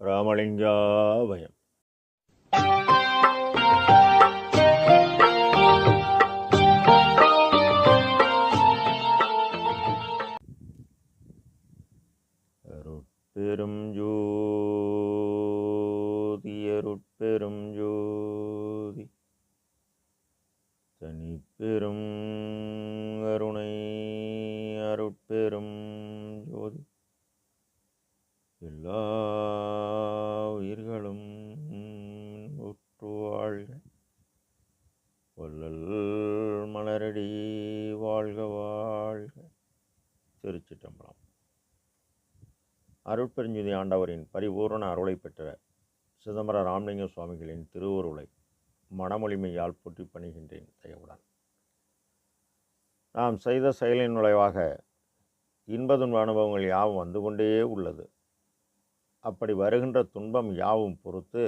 ராமலிங்காவயம் அருட்பெரும் ஜோதி அருட்பெரும் ஜோதி. தனிப்பெரும் அருணை அருட்பெரும் ஜோதி. எல்லா அருட்பெருஞ்சுதி ஆண்டவரின் பரிபூரண அருளை பெற்ற சிதம்பர ராமலிங்க சுவாமிகளின் திருவுருளை மனமொழிமையால் போற்றி பணிகின்றேன் தயவுடன். நாம் செய்த செயலின் நுழைவாக இன்பதுன்ப அனுபவங்கள் யாவும் வந்து கொண்டே உள்ளது. அப்படி வருகின்ற துன்பம் யாவும் பொறுத்து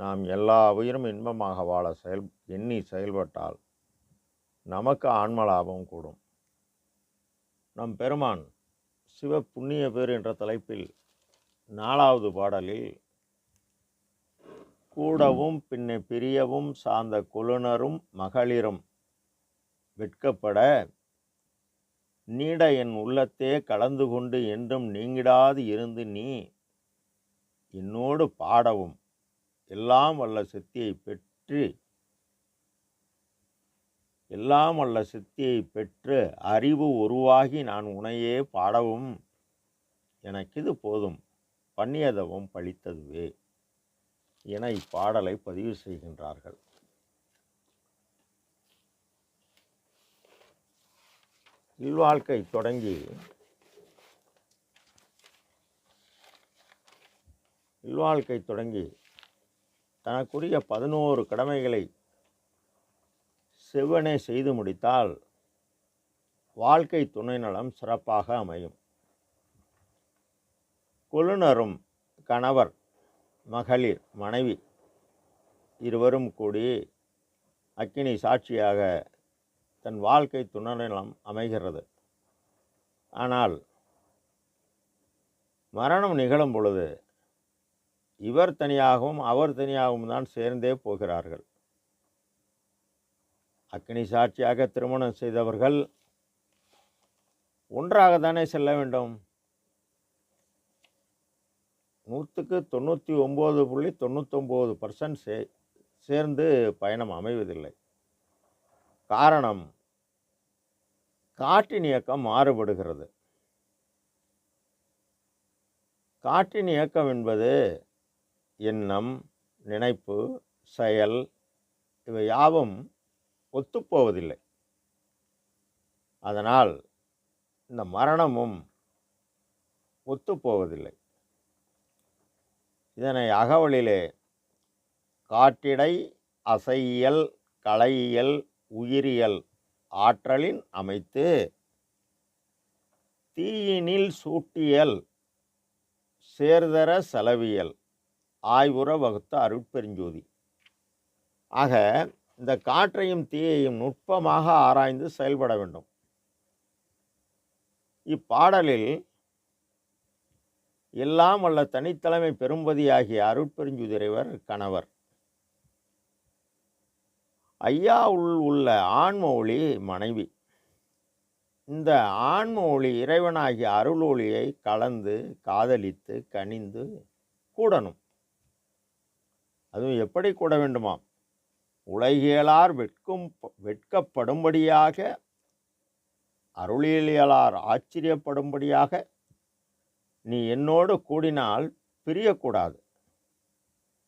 நாம் எல்லா உயிரும் இன்பமாக வாழ செயல் எண்ணி செயல்பட்டால் நமக்கு ஆன்ம லாபம் கூடும். நம் பெருமான் சிவ புண்ணிய பேர் என்ற தலைப்பில் நாலாவது பாடலில் கூடவும் பின்னே பிரியவும் சார்ந்த குழுனரும் மகளிரும் வெட்கப்பட நீட என் உள்ளத்தே கலந்து கொண்டு என்றும் நீங்கிடாது இருந்து நீ என்னோடு பாடவும். எல்லாம் வல்ல சக்தியை பெற்று எல்லாம் வல்ல சித்தியை பெற்று அறிவு உருவாகி நான் உனையே பாடவும் எனக்கு இது போதும். பண்ணியதவும் பழித்ததுவே என இப்பாடலை பதிவு செய்கின்றார்கள். இல்வாழ்க்கை தொடங்கி இல்வாழ்க்கை தொடங்கி தனக்குரிய பதினோரு கடமைகளை செவ்வனை செய்து முடித்தால் வாழ்க்கை துணை நலம் சிறப்பாக அமையும். கொழுநரும் கணவர் மகளிர் மனைவி இருவரும் கூடி அக்கினி சாட்சியாக தன் வாழ்க்கை துணை நலம் அமைகிறது. ஆனால் மரணம் நிகழும் பொழுது இவர் தனியாகவும் அவர் தனியாகவும் தான் சேர்ந்தே போகிறார்கள். அக்னி சாட்சியாக திருமணம் செய்தவர்கள் ஒன்றாக தானே செல்ல வேண்டும்? நூற்றுக்கு தொண்ணூற்றி ஒம்பது புள்ளி தொண்ணூத்தொம்பது பர்சன்ட் சே சேர்ந்து பயணம் அமைவதில்லை. காரணம் காற்றின் இயக்கம் மாறுபடுகிறது. காற்றின் இயக்கம் என்பது எண்ணம் நினைப்பு செயல் இவை யாவும் ஒத்துப்போவதில்லை. அதனால் இந்த மரணமும் ஒத்துப்போவதில்லை. இதனை அகவலிலே காற்றிடை அசையியல் கலையியல் உயிரியல் ஆற்றலின் அமைத்து தீயினில் சூட்டியல் சேர்தர செலவியல் ஆய்வுற வகுத்த அருட்பெருஞ்சோதி. ஆக இந்த காற்றையும் தீயையும் நுட்பமாக ஆராய்ந்து செயல்பட வேண்டும். இப்பாடலில் எல்லாம் அல்ல தனித்தலைமை பெரும்பதியாகிய அருட்பெருஞ்சுதிரைவர் கணவர். ஐயா உள் உள்ள ஆன்ம ஒளி மனைவி. இந்த ஆன்ம ஒளி இறைவனாகிய அருள் ஒளியை கலந்து காதலித்து கனிந்து கூடணும். அதுவும் எப்படி கூட வேண்டுமாம்? உலகியலார் வெட்கும் வெட்கப்படும்படியாக அருளியலார் ஆச்சரியப்படும்படியாக நீ என்னோடு கூடினால் பிரியக்கூடாது.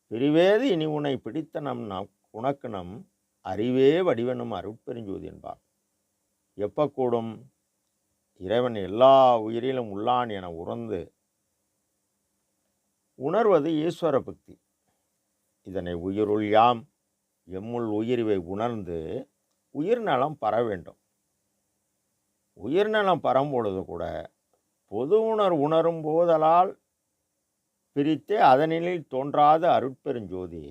பிரிவேது இனி உன்னை பிடித்த நம் நம் உனக்கு நம் அறிவே வடிவனும் அருட்பெருஞ்சோதி என்பார். எப்போ கூடும்? இறைவன் எல்லா உயிரிலும் உள்ளான் என உறந்து உணர்வது ஈஸ்வர பக்தி இதனை உயிருள் யாம் எம்முள் உயிர்வை உணர்ந்து உயிர்நலம் பர வேண்டும். உயிர்நலம் பரம்பொழுது கூட பொது உணர் உணரும் போதலால் பிரித்தே அதனில் தோன்றாத அருட்பெருஞ்சோதி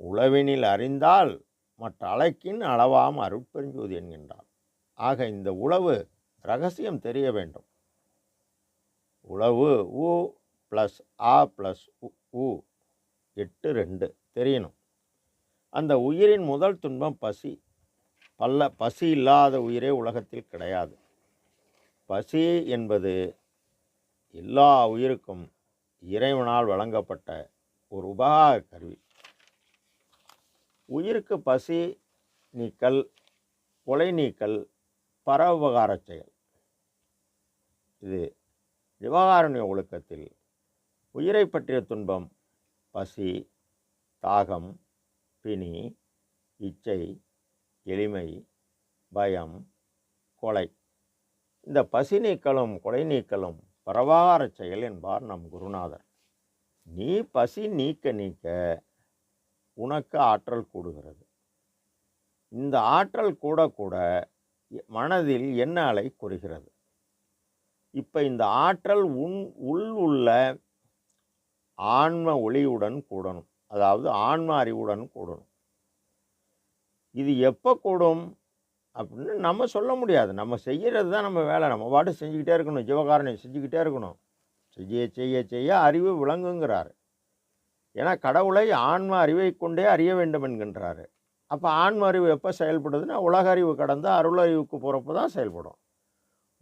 உளவினில் அறிந்தால் மற்ற அழைக்கின் அளவாம் அருட்பெருஞ்சோதி என்கின்றார் ஆக இந்த உளவு ரகசியம் தெரிய வேண்டும். உளவு ஊ ப்ளஸ் ஆ ப்ளஸ் உ எட்டு ரெண்டு தெரியணும். அந்த உயிரின் முதல் துன்பம் பசி. பல்ல பசி இல்லாத உயிரே உலகத்தில் கிடையாது. பசி என்பது எல்லா உயிருக்கும் இறைவனால் வழங்கப்பட்ட ஒரு உபகார கருவி. உயிருக்கு பசி நீக்கல் கொலை நீக்கல் பரோபகாரச் செயல். இது விவகாரண்ய ஒழுக்கத்தில் உயிரை பற்றிய துன்பம் பசி தாகம் பிணி இச்சை எளிமை பயம் கொலை. இந்த பசி நீக்கலும் கொலை நீக்கலும் பரவார செயல் என்பார் நம் குருநாதர். நீ பசி நீக்க நீக்க உனக்கு ஆற்றல் கூடுகிறது. இந்த ஆற்றல் கூட கூட மனதில் என்ன அலை குறைகிறது? இப்போ இந்த ஆற்றல் உன் உள் உள்ள ஆன்ம ஒளியுடன் கூடணும். அதாவது ஆன்ம அறிவுடன் கூடணும். இது எப்போ கூடும் அப்படின்னு நம்ம சொல்ல முடியாது. நம்ம செய்கிறது தான் நம்ம வேலை. நம்ம பாட்டு செஞ்சுக்கிட்டே இருக்கணும். ஜீவகாரணம் செஞ்சுக்கிட்டே இருக்கணும். செய்ய செய்ய செய்ய அறிவு விளங்குங்கிறார். ஏன்னா கடவுளை ஆன்ம அறிவை கொண்டே அறிய வேண்டும் என்கின்றார். அப்போ ஆன்ம அறிவு எப்போ செயல்படுதுன்னா உலக அறிவு கடந்து அருள் அறிவுக்கு போகிறப்ப தான் செயல்படும்.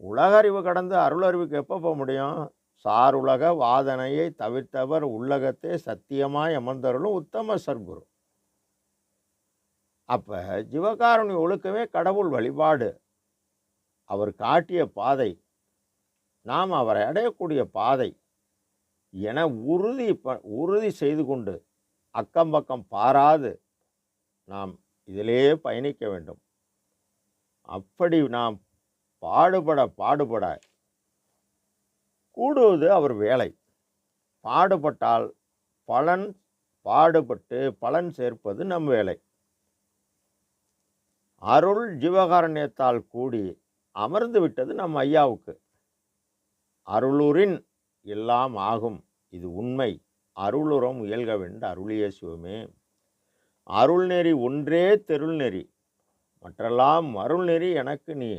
உலக அறிவு கடந்து அருள் அறிவுக்கு எப்போ போக முடியும்? சாருலக வாதனையை தவிர்த்தவர் உள்ளகத்தே சத்தியமாய் அமர்ந்தருளும் உத்தம சர்க்குரு. அப்போ ஜீவகாருணி ஒழுக்கமே கடவுள் வழிபாடு. அவர் காட்டிய பாதை. நாம் அவரை அடையக்கூடிய பாதை. என உறுதி ப உறுதி செய்து கொண்டு அக்கம் பக்கம் பாராது நாம் இதிலே பயணிக்க வேண்டும். அப்படி நாம் பாடுபட பாடுபட கூடுவது அவர் வேலை. பாடுபட்டால் பலன் பாடுபட்டு பலன் சேர்ப்பது நம் வேலை. அருள் ஜீவகாரண்யத்தால் கூடி அமர்ந்து விட்டது நம் ஐயாவுக்கு. அருளுரின் எல்லாம் ஆகும் இது உண்மை. அருளுரம் முயல்க வென்று அருளிய சிவமே. அருள்நெறி ஒன்றே தெருள்நெறி மற்றெல்லாம் அருள்நெறி எனக்கு நீ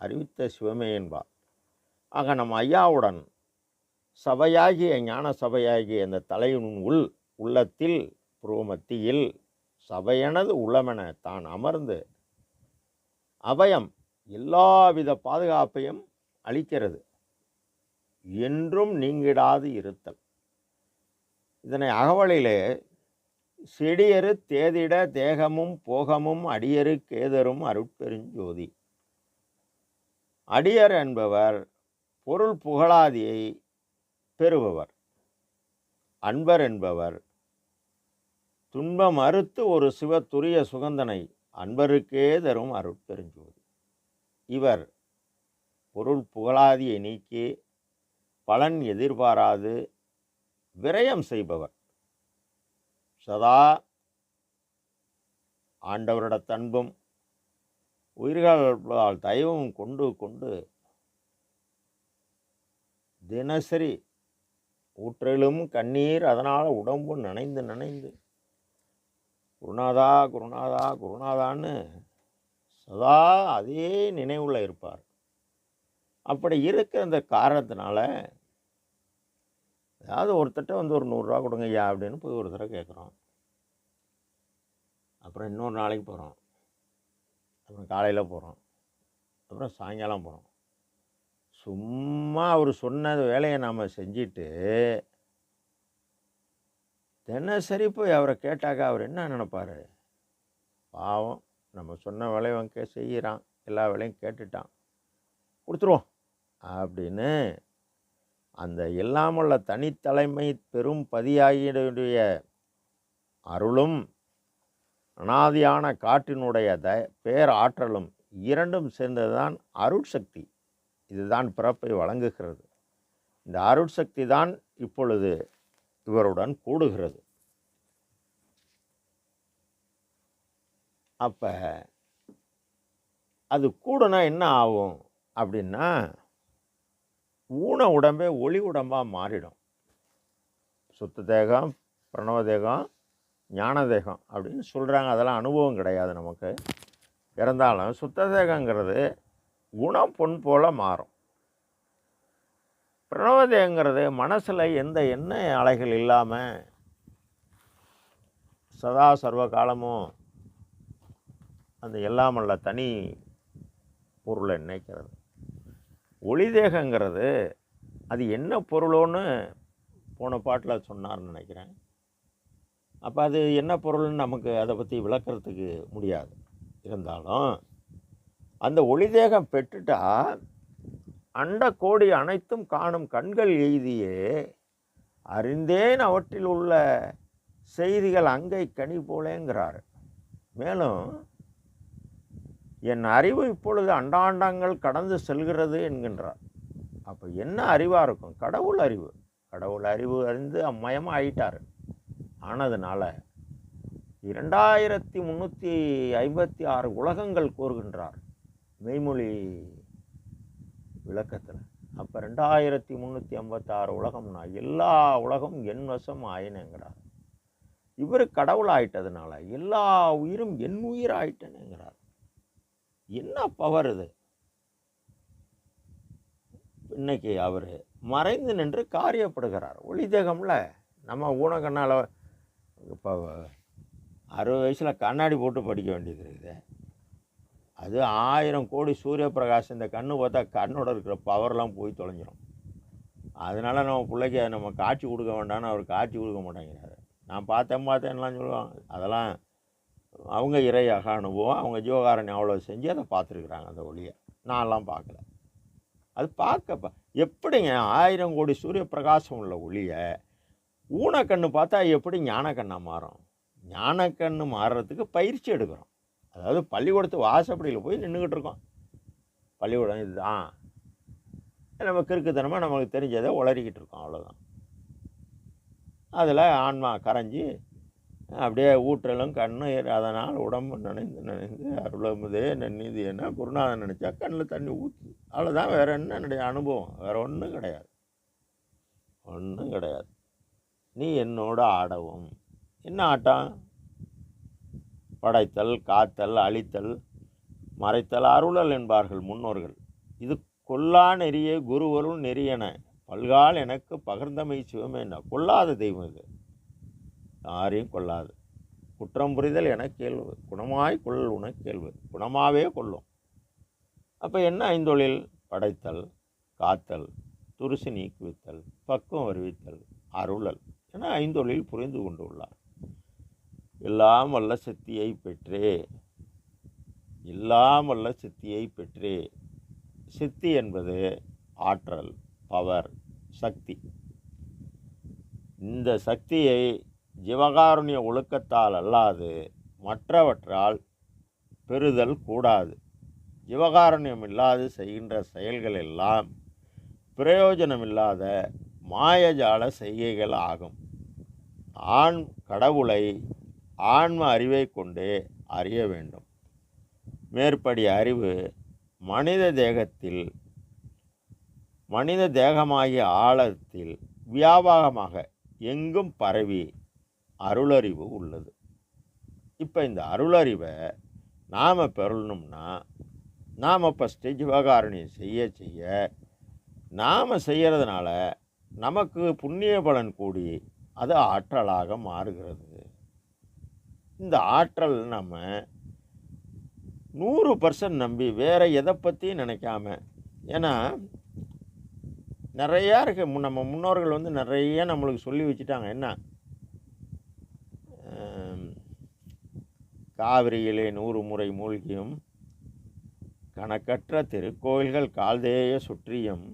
அறிவித்த சிவமே என்பார். ஆக நம் ஐயாவுடன் சபையாகிய ஞான சபையாகிய அந்த தலையின் உள் உள்ளத்தில் புருவமத்தியில் சபையனது உள்ளமென தான் அமர்ந்து அபயம் எல்லாவித பாதுகாப்பையும் அளிக்கிறது. என்றும் நீங்கிடாது இருத்தல். இதனை அகவலிலே செடியரு தேதிட தேகமும் போகமும் அடியரு கேதரும் அருட்பெருஞ்சோதி அடியர் என்பவர் பொருள் புகழாதியை பெறுபவர். அன்பர் என்பவர். துன்பம் அறுத்து ஒரு சிவத்துரிய சுகந்தனை அன்பருக்கே தரும் அருட்பெருஞ்சோதி. இவர் பொருள் புகழாதியை நீக்கி பலன் எதிர்பாராது விரயம் செய்பவர். சதா ஆண்டவரோட தன்பும் உயிர்களால் தயவும் கொண்டு கொண்டு தினசரி ஊற்றலும் கண்ணீர் அதனால் உடம்பு நனைந்து நனைந்து குருநாதா குருநாதா குருநாதான்னு சதா அதே நினைவில் இருப்பார். அப்படி இருக்கிற அந்த காரணத்தினால ஏதாவது ஒருத்தட்ட வந்து ஒரு நூறுரூவா கொடுங்க ஐயா அப்படின்னு போய் ஒரு தடவை கேட்குறோம். அப்புறம் இன்னொரு நாளைக்கு போகிறோம் அப்புறம் காலையில் போகிறோம் அப்புறம் சாயங்காலம் போகிறோம் சும்மா அவர் சொன்ன வேலையை நாம் செஞ்சுட்டு தினசரி போய் அவரை கேட்டாக்கா அவர் என்ன நினைப்பார்? பாவம் நம்ம சொன்ன வேலையை கே செய்கிறான். எல்லா வேலையும் கேட்டுட்டான். கொடுத்துருவோம். அப்படின்னு அந்த எல்லாமுள்ள தனித்தலைமை பெரும் பதியாகியுடைய அருளும் அனாதியான காற்றினுடைய த பேராற்றலும் இரண்டும் சேர்ந்ததுதான் அருட்சக்தி. இதுதான் பிறப்பை வழங்குகிறது. இந்த அருட்சக்தி தான் இப்பொழுது இவருடன் கூடுகிறது. அப்போ அது கூடுனா என்ன ஆகும் அப்படின்னா ஊன உடம்பே ஒளி உடம்பாக மாறிடும். சுத்த தேகம் பிரணவ தேகம் ஞான தேகம் அப்படின்னு சொல்கிறாங்க அதெல்லாம் அனுபவம் கிடையாது நமக்கு. இருந்தாலும் சுத்த தேகங்கிறது குணம் பொன் போல் மாறும். பிரணவதேங்கிறது மனசில் எந்த எண்ணெய் அலைகள் இல்லாமல் சதா சர்வ காலமும் அந்த எல்லாமல்ல தனி பொருளை நினைக்கிறது. ஒளிதேகங்கிறது அது என்ன பொருளோன்னு போன பாட்டில் சொன்னார்னு நினைக்கிறேன். அப்போ அது என்ன பொருள்னு நமக்கு அதை பற்றி விளக்கிறதுக்கு முடியாது. இருந்தாலும் அந்த ஒளி தேகம் பெற்றுட்டா அண்ட கோடி அனைத்தும் காணும் கண்கள் எய்தியே அறிந்தேன் அவற்றில் உள்ள செய்திகள் அங்கை கனி போலேங்கிறார். மேலும் என் அறிவு இப்பொழுது அண்டாண்டங்கள் கடந்து செல்கிறது என்கின்றார். அப்போ என்ன அறிவாக இருக்கும்? கடவுள் அறிவு. கடவுள் அறிவு அறிந்து அம்மயமாக ஆயிட்டார் ஆனதுனால இரண்டாயிரத்தி முந்நூற்றி ஐம்பத்தி ஆறு உலகங்கள் கூறுகின்றார் மெய்மொழி விளக்கத்தில். அப்போ ரெண்டாயிரத்தி முந்நூற்றி ஐம்பத்தாறு உலகம்னா எல்லா உலகம் என் வசம் ஆயினேங்கிறார் இவர் கடவுள் ஆயிட்டதுனால எல்லா உயிரும் என் உயிர் ஆயிட்டனுங்கிறார் என்ன பவர் இது? இன்னைக்கு அவர் மறைந்து நின்று காரியப்படுகிறார். ஒளி தேகம்ல நம்ம ஊனக்கண்ணால் இப்போ அறுபது வயசில் கண்ணாடி போட்டு படிக்க வேண்டியது இருக்குது. அது ஆயிரம் கோடி சூரிய பிரகாஷம் இந்த கண்ணு பார்த்தா கண்ணோட இருக்கிற பவர்லாம் போய் தொலைஞ்சிரும். அதனால நம்ம பிள்ளைக்கு அதை நம்ம காட்சி கொடுக்க வேண்டாம்னு அவர் காட்சி கொடுக்க மாட்டேங்கிறாரு. நான் பார்த்தேன் பார்த்தேன்லாம் சொல்லுவாங்க. அதெல்லாம் அவங்க இறையாக அனுபவம் அவங்க ஜீவகாரணி அவ்வளோ செஞ்சு அதை பார்த்துருக்குறாங்க அந்த ஒளியை. நான்லாம் பார்க்கல. அது பார்க்க எப்படிங்க ஆயிரம் கோடி சூரிய பிரகாசம் உள்ள ஒளியை ஊனக்கண்ணு பார்த்தா எப்படி ஞானக்கண்ணாக மாறும்? ஞானக்கண்ணு மாறுறதுக்கு பயிற்சி எடுக்கிறோம். அதாவது பள்ளிக்கூடத்து வாசப்படியில் போய் நின்றுக்கிட்டு இருக்கோம். பள்ளிக்கூடம் இதுதான். நம்ம கிறுக்குத்தனமாக நமக்கு தெரிஞ்சதை உளறிக்கிட்டு இருக்கோம் அவ்வளோதான் அதில் ஆன்மா கரைஞ்சி அப்படியே ஊற்றலும் கண்ணு அதனால் உடம்பு நினைந்து நினைந்து அருளமுதே நன்னிது என்ன குருநாதன் நினச்சா கண்ணில் தண்ணி ஊற்று அவ்வளோதான் வேறு என்ன என்னுடைய அனுபவம்? வேறு ஒன்றும் கிடையாது. ஒன்றும் கிடையாது. நீ என்னோட ஆடவும். என்ன ஆட்டம்? படைத்தல் காத்தல் அழித்தல் மறைத்தல் அருளல் என்பார்கள் முன்னோர்கள். இது கொல்லா நெறிய குருவருள் நெறியன பல்கால் எனக்கு பகிர்ந்தமை என்ன கொல்லாத தெய்வம் இது. யாரையும் கொல்லாது. குற்றம் புரிதல் என கேள்வு குணமாய் கொள் உன கேள்வு குணமாகவே கொள்ளும் அப்போ என்ன ஐந்தொழில்? படைத்தல் காத்தல் துருசி நீக்குவித்தல் பக்குவம் வருவித்தல் அருளல் என ஐந்தொழில் புரிந்து கொண்டு உள்ளார். எல்லாம் வல்ல சக்தியை பெற்றே. எல்லாம் வல்ல சக்தியை பெற்றே. சித்தி என்பது ஆற்றல் பவர் சக்தி. இந்த சக்தியை ஜீவகாருண்ய ஒழுக்கத்தால் அல்லாது மற்றவற்றால் பெறுதல் கூடாது. ஜீவகாருண்யம் இல்லாது செய்கின்ற செயல்கள் எல்லாம் பிரயோஜனமில்லாத மாயஜால செய்கைகள் ஆகும். ஆண் கடவுளை ஆன்ம அறிவை கொண்டே அறிய வேண்டும். மேற்படி அறிவு மனித தேகத்தில் மனித தேகமாகிய ஆழத்தில் வியாபகமாக எங்கும் பரவி அருளறிவு உள்ளது. இப்போ இந்த அருளறிவை நாம் பெறணும்னா நாம் ஃபஸ்ட்டு ஜீவகாரணியம் செய்ய செய்ய நாம் செய்கிறதுனால நமக்கு புண்ணிய பலன் கூடி அது ஆற்றலாக மாறுகிறது. இந்த ஆற்றல் நம்ம நூறு பர்சன்ட் நம்பி வேறு எதை பற்றியும் நினைக்காம ஏன்னா நிறையா இருக்கு. நம்ம முன்னோர்கள் வந்து நிறைய நம்மளுக்கு சொல்லி வச்சுட்டாங்க. என்ன? காவிரியிலே நூறு முறை மூழ்கியும் கணக்கற்ற திருக்கோயில்கள் கால்தேய சுற்றியும்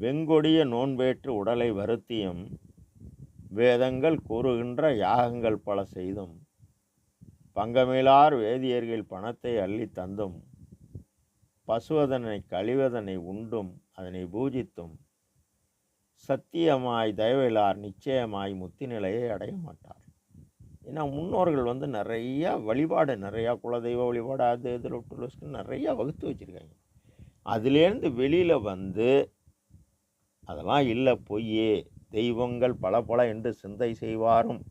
வெங்கொடிய நோன்பேற்று உடலை வருத்தியும் வேதங்கள் கூறுகின்ற யாகங்கள் பல செய்தும் பங்கமிலார் வேதியர்கள் பணத்தை அள்ளி தந்தும் பசுவதனை கழிவதனை உண்டும் அதனை பூஜித்தும் சத்தியமாய் தயவிலார் நிச்சயமாய் முத்தி நிலையை அடைய மாட்டார். ஏன்னா முன்னோர்கள் வந்து நிறையா வழிபாடு நிறையா குலதெய்வ வழிபாடு அது இதில் விட்டு நிறையா வகுத்து வச்சுருக்காங்க. அதுலேருந்து வெளியில் வந்து அதெல்லாம் இல்லை பொய்யே தெய்வங்கள் பல பல என்று சிந்தை செய்வாரும்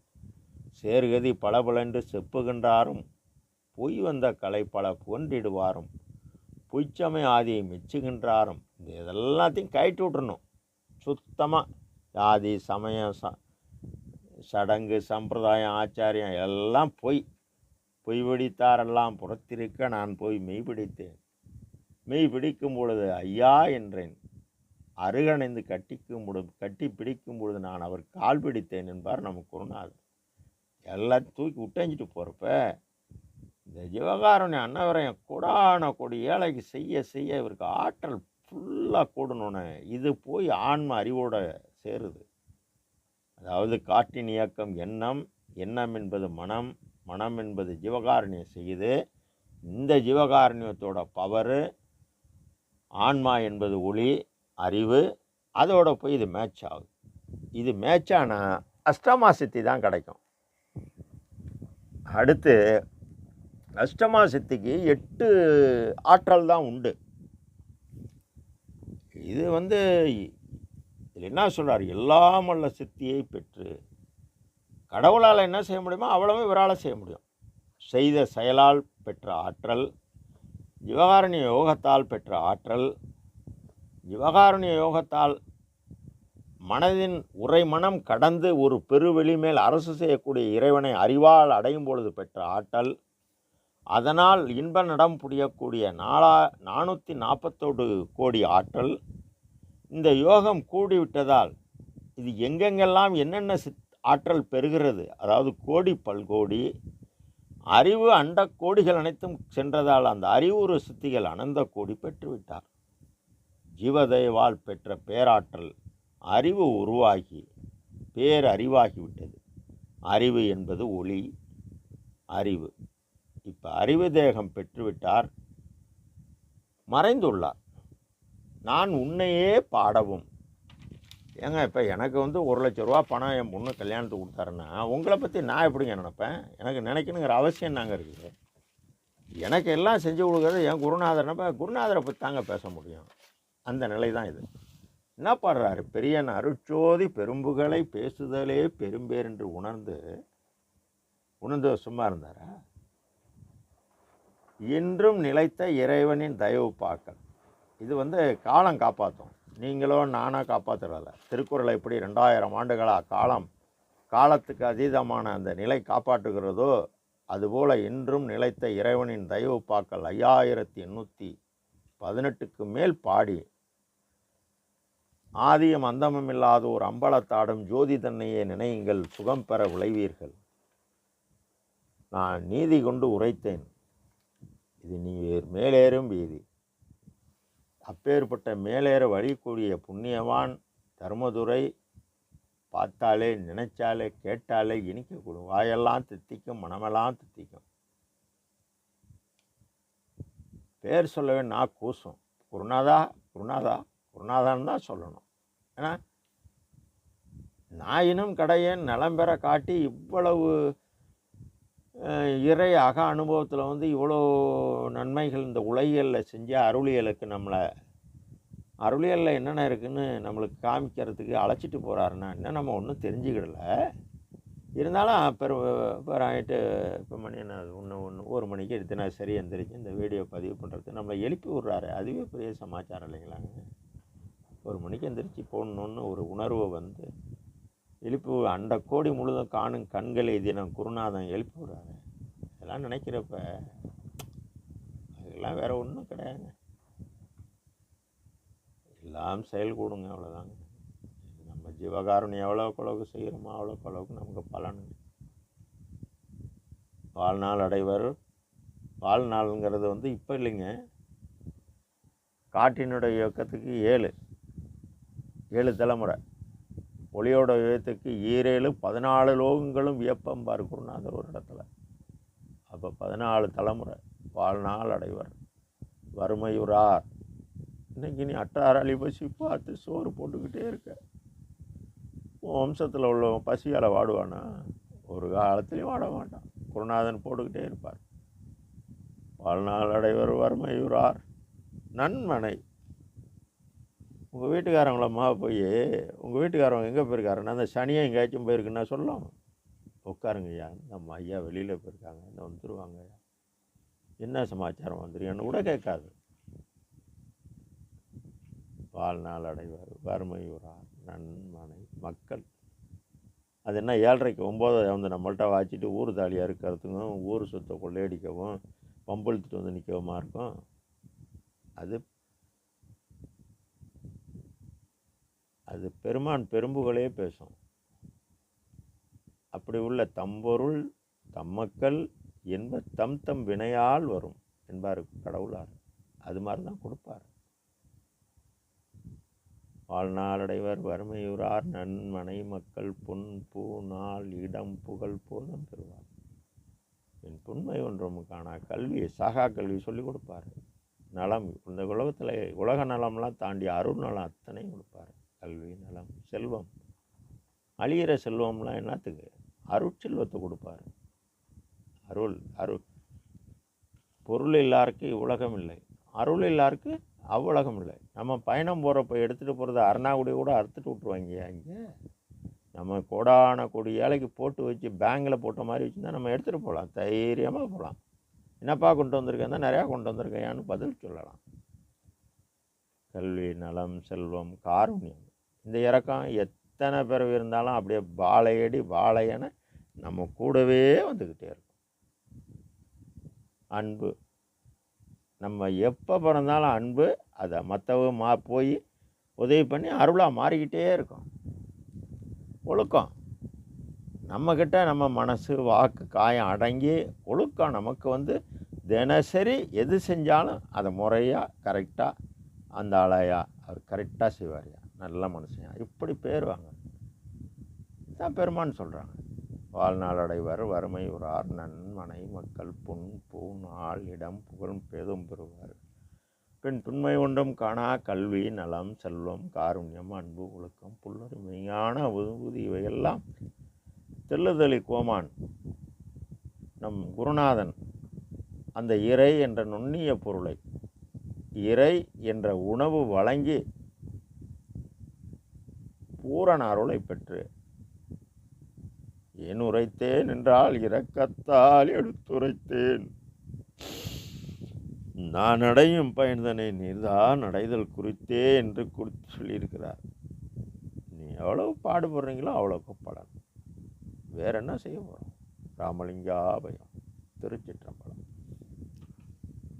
சேர்கதி பல பல என்று செப்புகின்றாரும் பொய் வந்த கலை பல புகன்றிடுவாரும் பொய்ச்சமை ஆதியை மெச்சுகின்றாரும். இந்த இதெல்லாத்தையும் கயிட்டு விட்டுறணும். சுத்தமாக ஜாதி சமயம் ச சடங்கு சம்பிரதாயம் ஆச்சாரியம் எல்லாம் பொய். பொய் பிடித்தாரெல்லாம் புறத்திருக்க நான் போய் மெய் பிடித்தேன். மெய் பிடிக்கும் பொழுது ஐயா என்றேன். அருகணைந்து கட்டிக்கும் கட்டி பிடிக்கும் பொழுது நான் அவர் கால் பிடித்தேன் என்பார் நம்ம குருநாதர் எல்லாத்தையும் தூக்கி விட்டேஞ்சிட்டு போகிறப்ப இந்த ஜீவகாருண்ய அன்னவரையும் கொடான கொடி ஏழைக்கு செய்ய செய்ய இவருக்கு ஆற்றல் ஃபுல்லாக கூடணுன்னு இது போய் ஆன்ம அறிவோட சேருது. அதாவது காட்டின் இயக்கம் எண்ணம் எண்ணம் என்பது மனம் மனம் என்பது ஜீவகாருண்யம் செய்யுது. இந்த ஜீவகாரணியத்தோட பவரு ஆன்மா என்பது ஒளி அறிவு அதோட போய் இது மேட்ச் ஆகுது. இது மேட்ச் ஆனால் அஷ்டமா சித்தி தான் கிடைக்கும். அடுத்து அஷ்டமா சித்திக்கு எட்டு ஆற்றல் தான் உண்டு. இது வந்து இதில் என்ன சொல்கிறார் எல்லாம் வல்ல சித்தியை பெற்று கடவுளால் என்ன செய்ய முடியுமோ அவ்வளவும் இவரால் செய்ய முடியும். செய்த செயலால் பெற்ற ஆற்றல் விவகாரணி யோகத்தால் பெற்ற ஆற்றல் ஜீவகாருண்ய யோகத்தால் மனதின் உரை மனம் கடந்து ஒரு பெருவெளி மேல் அரசு செய்யக்கூடிய இறைவனை அறிவால் அடையும் பொழுது பெற்ற ஆற்றல் அதனால் இன்ப நடம் புரியக்கூடிய நாலா நானூற்றி நாற்பத்தோடு கோடி ஆற்றல். இந்த யோகம் கூடிவிட்டதால் இது எங்கெங்கெல்லாம் என்னென்ன சித் ஆற்றல் பெறுகிறது அதாவது கோடி பல்கோடி அறிவு அண்ட கோடிகள் அனைத்தும் சென்றதால் அந்த அறிவுறு சித்திகள் அனந்த கோடி பெற்றுவிட்டார். ஜீவதேவால் பெற்ற பேராற்றல் அறிவு உருவாகி பேரறிவாகிவிட்டது. அறிவு என்பது ஒளி அறிவு. இப்போ அறிவு தேகம் பெற்றுவிட்டார் மறைந்துள்ளார். நான் உன்னையே பாடவும். ஏங்க இப்போ எனக்கு வந்து ஒரு லட்ச ரூபா பணம் என் பொண்ணு கல்யாணத்துக்கு கொடுத்தாருன்னா உங்களை பற்றி நான் எப்படிங்க நினைப்பேன்? எனக்கு நினைக்கணுங்கிற அவசியம் நாங்கள் இருக்குது. எனக்கு எல்லாம் செஞ்சு கொடுக்குறது என் குருநாதர்னப்ப குருநாதரை பற்றி தாங்க பேச முடியும். அந்த நிலை தான் இது. என்ன பாடுறாரு? பெரியன் அருட்சோதி பெரும்புகளை பேசுதலே பெரும்பேர் என்று உணர்ந்து உணர்ந்து சும்மா இருந்தாரா? என்றும் நிலைத்த இறைவனின் தயவு பார்க்கல். இது வந்து காலம் காப்பாற்றும் நீங்களோ நானாக காப்பாற்றுறதில்ல திருக்குறளை எப்படி ரெண்டாயிரம் ஆண்டுகளாக காலம் காலத்துக்கு அதீதமான அந்த நிலை காப்பாற்றுகிறதோ அதுபோல் இன்றும் நிலைத்த இறைவனின் தயவு பாக்கல் ஐயாயிரத்தி எண்ணூற்றி பதினெட்டுக்கு மேல் பாடி ஆதியும் அந்தமும் இல்லாத ஒரு அம்பலத்தாடும் ஜோதி தன்னையே நினையுங்கள் சுகம் பெற விளைவீர்கள் நான் நீதி கொண்டு உரைத்தேன். இது நீ மேலேறும் வீதி. அப்பேற்பட்ட மேலேற வழிக்கூடிய புண்ணியவான் தர்மதுரை பார்த்தாலே நினைச்சாலே கேட்டாலே இனிக்கக்கூடும் வாயெல்லாம் தித்திக்கும் மனமெல்லாம் தித்திக்கும். பேர் சொல்லவே நான் கூசும். குருநாதா குருநாதா குருநாதன் தான் சொல்லணும். ஏன்னா நாயினும் கடையன் நலம் பெற காட்டி இவ்வளவு இறை அக அனுபவத்தில் வந்து இவ்வளோ நன்மைகள் இந்த உலகியலில் செஞ்ச அருளியலுக்கு நம்மளை அருளியலில் என்னென்ன இருக்குதுன்னு நம்மளுக்கு காமிக்கிறதுக்கு அழைச்சிட்டு போகிறாருன்னா இன்னும் நம்ம ஒன்றும் தெரிஞ்சுக்கிடல. இருந்தாலும் பெரு ஆகிட்டு இப்போ மணி என்ன ஒன்று ஒன்று ஒரு மணிக்கு எடுத்து நான் சரி எந்திரிச்சு இந்த வீடியோ பதிவு பண்ணுறது நம்மளை எழுப்பி விட்றாரு. அதுவே பெரிய சமாச்சாரம் இல்லைங்களாங்க ஒரு மணிக்கு எந்திரிச்சு போடணுன்னு ஒரு உணர்வு வந்து எழுப்பி அண்ட கோடி முழுதும் காணும் கண்களை தினம் குருநாதன் எழுப்பி விடுறாரு. இதெல்லாம் நினைக்கிறப்ப அதெல்லாம் வேறு ஒன்றும் கிடையாதுங்க. எல்லாம் செயல் கூடுங்க அவ்வளோதாங்க நம்ம ஜீவகாருண்யம் எவ்வளோக்கு அளவுக்கு செய்கிறோமோ அவ்வளோக்கு அளவுக்கு நமக்கு பலனுங்க வாழ்நாள் அடைவர் வாழ்நாளுங்கிறது வந்து இப்போ இல்லைங்க. காட்டினுடைய இயக்கத்துக்கு ஏழு. ஏழு தலைமுறை. ஒளியோட வியத்துக்கு ஈரேழு பதினாலு லோகங்களும் வியப்பம்பார் குருநாதர் ஒரு இடத்துல. அப்போ பதினாலு தலைமுறை வாழ்நாள் அடைவர். வறுமையுறார். இன்னைக்கு நீ அட்டார் அழி பசி பார்த்து சோறு போட்டுக்கிட்டே இருக்க. உன் வம்சத்தில் உள்ளவன் பசியால் வாடுவானா? ஒரு காலத்துலேயும் வாட மாட்டான். குருநாதன் போட்டுக்கிட்டே இருப்பார். வாழ்நாள் அடைவர் வறுமையுறார். நன்மனை உங்கள் வீட்டுக்காரங்களம்மா போய் உங்கள் வீட்டுக்காரவங்க எங்கே போயிருக்காருன்னா அந்த சனியை எங்கேயாச்சும் போயிருக்குன்னா சொல்லலாம் உட்காருங்க ஐயா நம்ம ஐயா வெளியில் போயிருக்காங்க இன்னும் வந்துருவாங்க ஐயா? என்ன சமாச்சாரம் வந்துருங்கன்னு கூட கேட்காது. வாழ்நாள் அடைவார் வறுமையுறார் நன்மனை மக்கள். அது என்ன ஏழரைக்கு ஒம்பது வந்து நம்மள்ட்ட வாச்சிட்டு ஊர் தாலியாக இருக்கிறதுக்கும் ஊர் சொத்தை கொள்ளையடிக்கவும் பம்பெழுத்துட்டு வந்து நிற்கவுமா இருக்கும்? அது அது பெருமான் பெரும்புகளே பேசும். அப்படி உள்ள தம்பொருள் தம்மக்கள் என்ப தம் தம் வினையால் வரும் என்பார் கடவுளார். அது மாதிரி தான் கொடுப்பார். வாழ்நாளடைவர் வறுமையுறார் நன்மனை மக்கள் புன் பூ நாள் இடம் புகழ் போதும் பெறுவார். என் புண்மை ஒன்றும் காணா கல்வியை சாகா கல்வி சொல்லிக் கொடுப்பார். நலம் இந்த உலகத்தில் உலக நலம்லாம் தாண்டி அருள் நலம் அத்தனையும் கொடுப்பார். கல்வி நலம் செல்வம். அழியிற செல்வம்லாம் என்னத்துக்கு? அருட்செல்வத்தை கொடுப்பார். அருள் அருள் பொருள் இல்லாருக்கு இவ்வுலகம் இல்லை. அருள் இல்லாருக்கு அவ்வுலகம் இல்லை. நம்ம பயணம் போகிறப்ப எடுத்துகிட்டு போகிறத அருணாகுடி கூட அறுத்துட்டு விட்ருவாங்க இங்கே. நம்ம கோடான கொடி ஏழைக்கு போட்டு வச்சு பேங்கில் போட்ட மாதிரி வச்சுருந்தா நம்ம எடுத்துகிட்டு போகலாம். தைரியமாக போகலாம். என்னப்பா கொண்டு வந்திருக்கேன் தான் நிறையா கொண்டு வந்திருக்கேன்னு பதில் சொல்லலாம். கல்வி நலம் செல்வம் காருண்யம். இந்த இறக்கம் எத்தனை பிறவி இருந்தாலும் அப்படியே வாழையடி வாழையன நம்ம கூடவே வந்துக்கிட்டே இருக்கும். அன்பு. நம்ம எப்போ பிறந்தாலும் அன்பு அதை மற்றவு மா போய் உதவி பண்ணி அருளாக மாறிக்கிட்டே இருக்கும். ஒழுக்கம். நம்மக்கிட்ட நம்ம மனசு வாக்கு காயம் அடங்கி ஒழுக்கம் நமக்கு வந்து தினசரி எது செஞ்சாலும் அதை முறையாக கரெக்டாக அந்த ஆளையா அவர் கரெக்டாக செய்வார்யா நல்ல மனுஷன். இப்படி பேர் வாங்க தான் பெருமான்னு சொல்கிறாங்க வாழ்நாளடைவர் வறுமை உறார் நன்மனை மக்கள் புண் பூ ஆள் இடம் புகழ் பெதும் பெறுவார். பின் துண்மை ஒன்றும் காணா கல்வி நலம் செல்வம் காருண்யம் அன்பு ஒழுக்கம் புல்லுரிமையான உதவுதி இவையெல்லாம் தெல்லுதலி கோமான் நம் குருநாதன் அந்த இறை என்ற நுண்ணிய பொருளை இறை என்ற உணவு வழங்கி பூரண அருளை பெற்று ஏன் உரைத்தேன் என்றால் இரக்கத்தால் எடுத்துரைத்தேன். நான் அடையும் பயன்தனை நீர்தான் அடைதல் குறித்தே என்று குறித்து சொல்லியிருக்கிறார். நீ எவ்வளவு பாடுபடுறீங்களோ அவ்வளோக்கு பலன். வேற என்ன செய்ய போகிறோம் ராமலிங்காபயம் திருச்சிற்றம்பலம்.